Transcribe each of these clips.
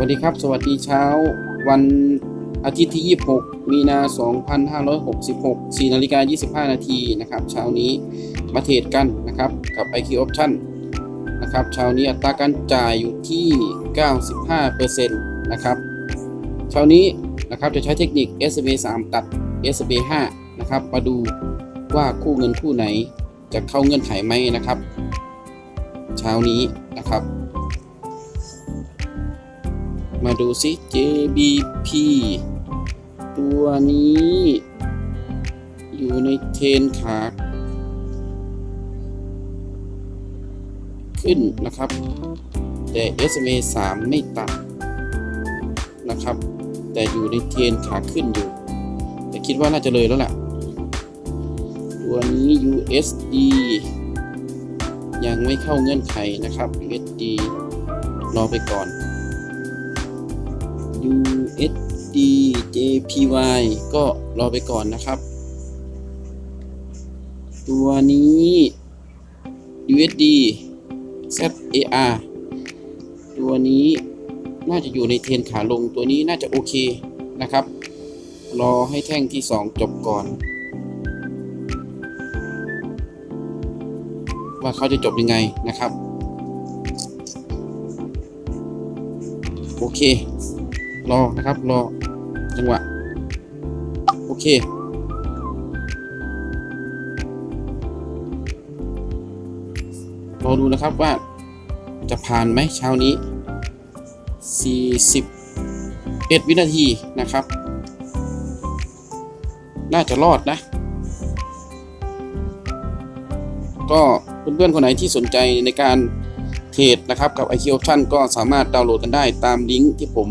วัสดีครับ สวัสดีเช้า วันอาทิตย์ที่ 26 มีนา 2566 4นาฬิกา25 นาทีนะครับ เช้านี้มาเทรดกันนะครับ กับ IQ Option นะครับ เช้านี้อัตราการจ่ายอยู่ที่ 95%นะครับ เช้านี้นะครับจะใช้เทคนิค SMA 3ตัด SMA 5นะครับ มาดูว่าคู่เงินคู่ไหนจะเข้าเงื่อนไขไหมนะครับ เช้านี้นะครับ มาดูซิ JBP ตัวนี้ อยู่ในเทรนขา ขึ้นนะครับ แต่ SMA 3 ไม่ตัดนะครับ แต่อยู่ในเทรนขาขึ้นอยู่ แต่คิดว่าน่าจะเลยแล้วแหละตัวนี้ USD ยังไม่เข้าเงื่อนไขนะครับ USD รอไปก่อน USD JPY ก็รอไปก่อนนะครับ ตัวนี้ USD ZAR ตัวนี้น่าจะอยู่ในเทรนขาลงตัวนี้น่าจะโอเคนะครับ รอให้แท่งที่ 2 จบก่อน ว่าเขาจะจบยังไงนะครับ โอเค รอนะครับ รอจังหวะ โอเค รอดูนะครับว่าจะผ่านไหมเช้านี้ 41 วินาทีนะครับ น่าจะรอดนะ ก็เพื่อนๆคนไหนที่สนใจในการเทรดนะครับกับ IQ Option ก็สามารถดาวน์โหลดกันได้ตามลิงก์ที่ผม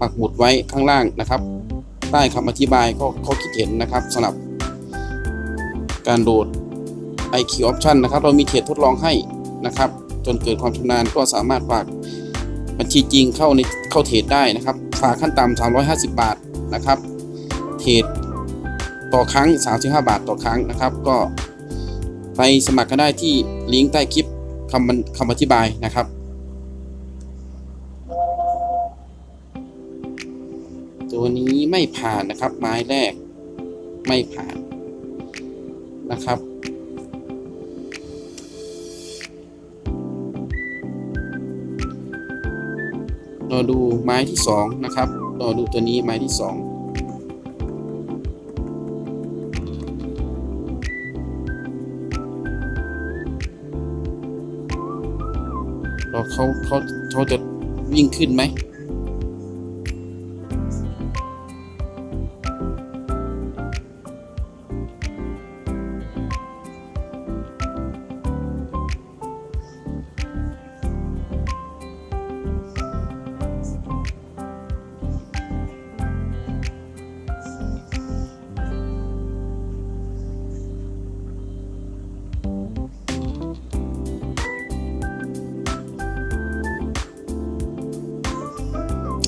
ปักหมุดไว้ข้างล่างนะครับใต้คำอธิบายก็ข้อคิดเห็นนะครับสำหรับ การโหลด IQ Option นะครับเรามีเทรดทดลองให้นะครับ จนเกิดความชำนาญก็สามารถฝากบัญชีจริงเข้าในเข้าเทรดได้นะครับฝากขั้นต่ำ350 บาทนะครับ เทรดต่อครั้ง 35 บาทต่อครั้งนะครับ ก็ไปสมัครกันได้ที่ลิงก์ใต้คลิปคำบรรคำอธิบายนะครับ ตัวนี้ไม่ผ่านนะครับ ไม้แรกไม่ผ่านนะครับรอดูไม้ที่สองนะครับรอดูตัวนี้ไม้ที่สองรอเขาเขาเขาจะวิ่งขึ้นไหม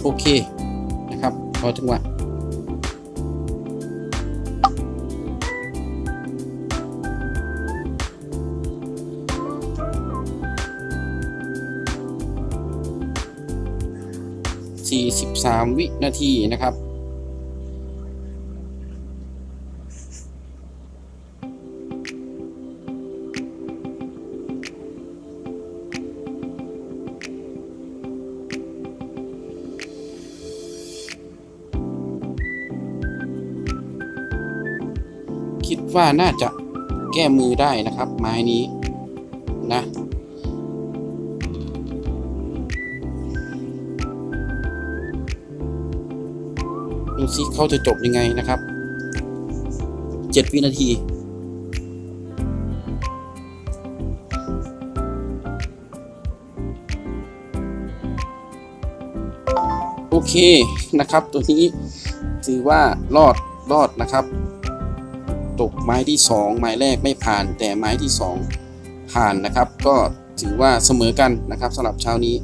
โอเคนะครับรอจังหวะสี่สิบสามวินาทีนะครับ ว่าน่าจะแก้มือได้นะครับ ไม้นี้นะดูซิเขาจะจบยังไงนะครับเจ็ดวินาทีโอเคนะครับ ตัวนี้ถือว่ารอดรอดนะครับ ตกไม้ที่ 2 ไม้แรกไม่ผ่าน แต่ไม้ที่ 2 ผ่านนะครับ ก็ถือว่าเสมอกันนะครับสำหรับเช้านี้